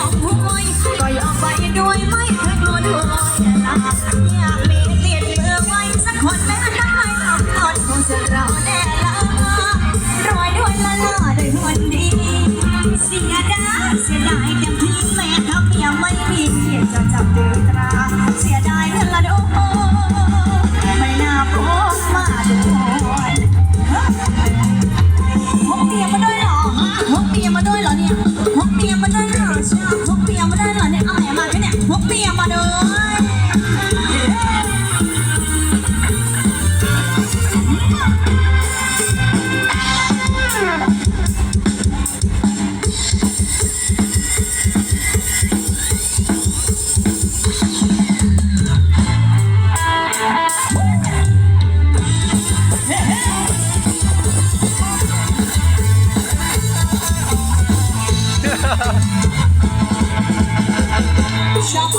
now.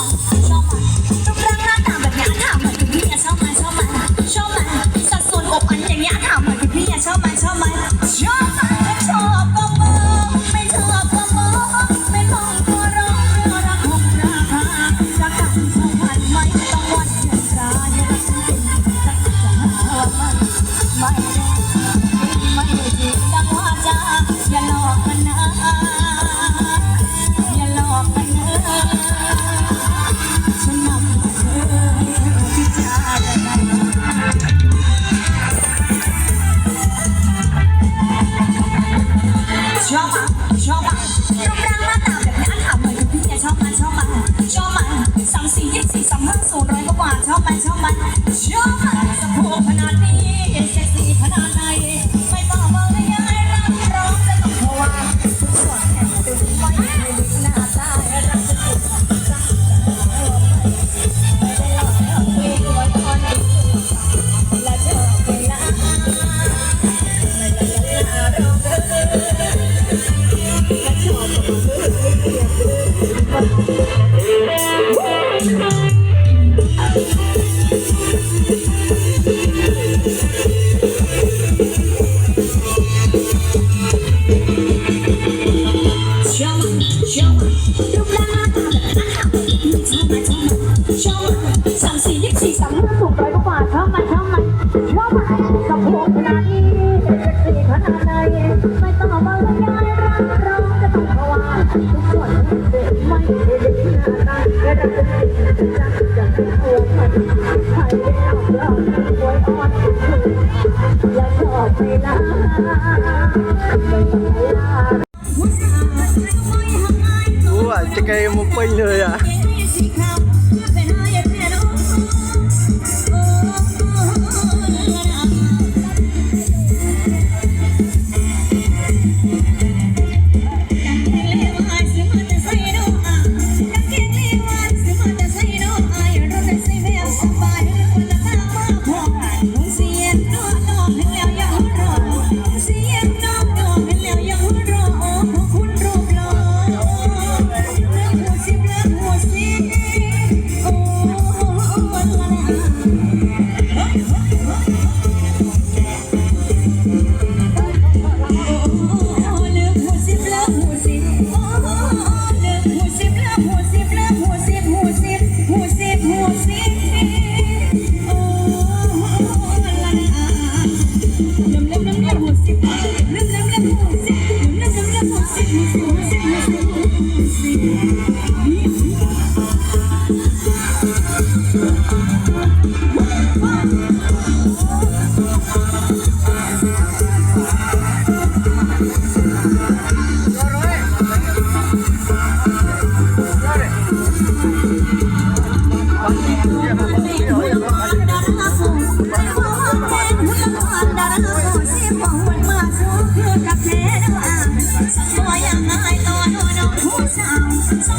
Oh. มันชอบมันชอมันสะโพกนาดีเซ็ซี่ขนาดไหนไม่ต้องมอเลยยายรักร้องจะต้องโทรวาสวนแขนตึงไม่ให้ลึกหน้าตารัจะถูกกจาว่าไม่ไม่ได้หลอกให้คุยด้วยนนี้และเธอเป็ลาไม่ละละล้องเธอและชอบกับมืดี สามสี่ยี่สี่สามห้าสูร้อยกว่าเท่ามัเท่ามันรอบไหกับพวกนายจะสี่ขนาดไหนไม่ต้องมาบรรยายรักเราจะต้องภาวนาทุกคนเด็กไม่เด็กหน้าตาแค่ดังเป็นจักจักรโมันใครไม่เอาเราไว้อ่อนอย่าชอบไปนะไม่ต้องไา Ủa, chắc em một pin rồi à yeah.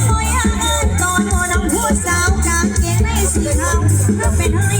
คอยอันอื่นก่อนหัวนองผู้สาวกางเกงในสีเาเ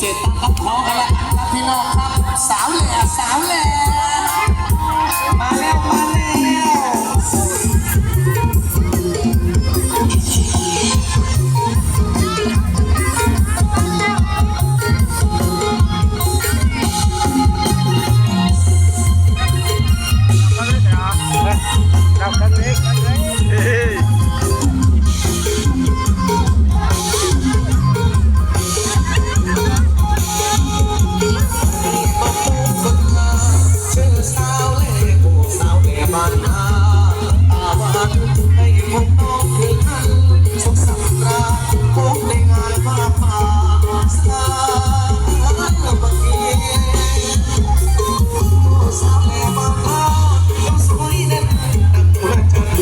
เสร็จตั้งท้องกันแล้ครับพี่น้องครับ สาวแหล่สาวแหล่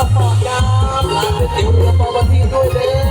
สปอร์ตารับร้านก๋วยเตี๋ยวเรือปอบันทีด้วยเด้อ